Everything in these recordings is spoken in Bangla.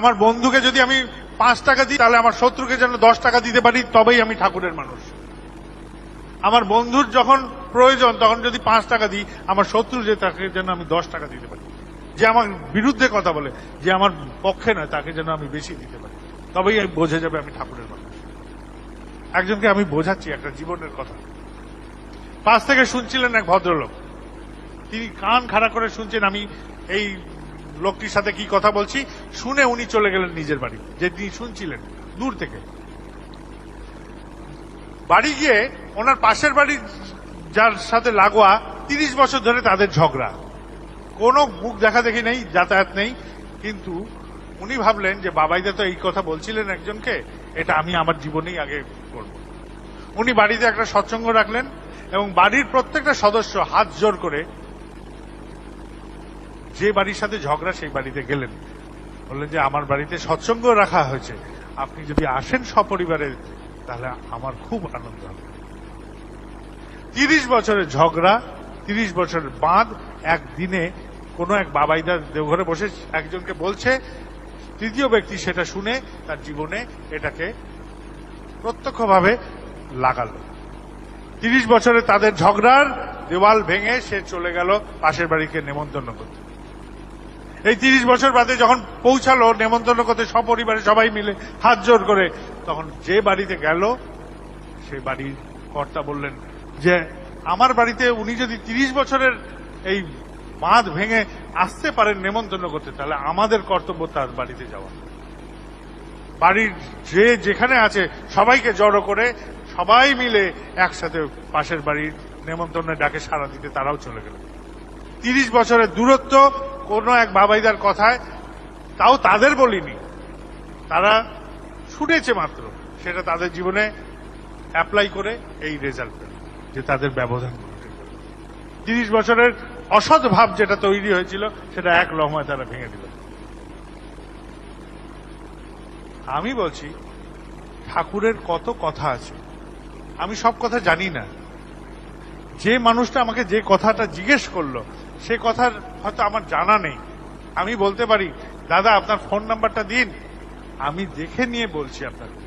আমার বন্ধুকে যদি আমি পাঁচ টাকা দিই, তাহলে আমার শত্রুকে যেন দশ টাকা দিতে পারি, তবেই আমি ঠাকুরের মানুষ। আমার বন্ধুর যখন প্রয়োজন, তখন যদি পাঁচ টাকা দিই, আমার শত্রু যে তাকে যেন আমি দশ টাকা দিতে পারি। যে আমার বিরুদ্ধে কথা বলে, যে আমার পক্ষে নয়, তাকে যেন আমি বেশি দিতে পারি। তবেই আমি বোঝা যাবে আমি ঠাকুরের মানুষ। একজনকে আমি বোঝাচ্ছি, একটা জীবনের কথা। পাশ থেকে শুনছিলেন এক ভদ্রলোক। তিনি কান খাড়া করে শুনছেন, আমি এই লোকটির সাথে কি কথা বলছি? শুনে উনি চলে গেলেন নিজের বাড়ি। যে শুনছিলেন, দূর থেকে। বাড়ি গিয়ে ওনার পাশের বাড়ি যার সাথে লাগোয়া তিরিশ বছর ধরে তাদের ঝগড়া। কোনো মুখ দেখা দেখি নেই, যাতায়াত নেই, কিন্তু উনি ভাবলেন যে বাবাইদা তো এই কথা বলছিলেন একজনকে, এটা আমি আমার জীবনেই আগে করব। উনি বাড়িতে একটা সৎসঙ্গ রাখলেন এবং বাড়ির প্রত্যেকটা সদস্য হাত জোর করে যে বাড়ির সাথে ঝগড়া, সেই বাড়িতে গেলেন। বললেন যে, আমার বাড়িতে সৎসঙ্গ রাখা হয়েছে। আপনি যদি আসেন সপরিবারে, তাহলে আমার খুব আনন্দ হবে। তিরিশ বছরের ঝগড়া, তিরিশ বছরের বাঁধ একদিনে কোনো এক বাবাইদার দেওঘরে বসে একজনকে বলছে, তৃতীয় ব্যক্তি সেটা শুনে তার জীবনে এটাকে প্রত্যক্ষভাবে লাগালো। তিরিশ বছরে তাদের ঝগড়ার দেওয়াল ভেঙে সে চলে গেল পাশের বাড়িকে নেমন্তন্ন করতে। এই তিরিশ বছর বাদে যখন পৌঁছালো, নেমন্তন্ন করতে সপরিবারে সবাই মিলে হাত জোর করে, তখন যে বাড়িতে গেল, সে বাড়ির কর্তা বললেন যে, আমার বাড়িতে উনি যদি তিরিশ বছরের এই বাঁধ ভেঙে আসতে পারেন নেমন্তন্ন করতে, তাহলে আমাদের কর্তব্য তার বাড়িতে যাওয়া। বাড়ির যে যেখানে আছে, সবাইকে জড়ো করে সবাই মিলে একসাথে পাশের বাড়ির নেমন্তন্নের ডাকে সাড়া দিতে তারাও চলে গেল। তিরিশ বছরের দূরত্ব কোনো এক বাবাইদার কথায় তাও তাদের বলিনি। তারা শুনেছে মাত্র, সেটা তাদের জীবনে অ্যাপ্লাই করে এই রেজাল্ট যে তাদের ব্যবধান। তিরিশ বছরের অসৎ ভাব যেটা তৈরি হয়েছিল, সেটা এক লহমায় তারা ভেঙে দিল। আমি বলছি, ঠাকুরের কত কথা আছে, আমি সব কথা জানি না। যে মানুষটা আমাকে যে কথাটা জিজ্ঞেস করল, সে কথার হয়তো আমার জানা নেই। আমি বলতে পারি, দাদা, আপনার ফোন নাম্বারটা দিন। আমি দেখে নিয়ে বলছি আপনাকে।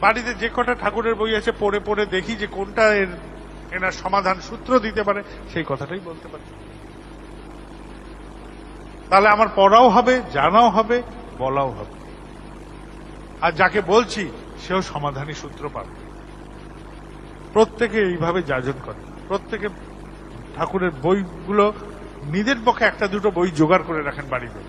বাড়িতে যে কটা ঠাকুরের বই আছে, পড়ে পড়ে দেখি যে কোনটা এর, এনার সমাধান সূত্র দিতে পারে, সেই কথাটাই বলতে পারি। তাহলে আমার পড়াও হবে, জানাও হবে, বলাও হবে। আর যাকে বলছি, সেও সমাধানী সূত্র পাবে। প্রত্যেকে এইভাবে যাজন করে। প্রত্যেকে ঠাকুরের বইগুলো নিজের পক্ষে একটা দুটো বই জোগাড় করে রাখেন বাড়িতে।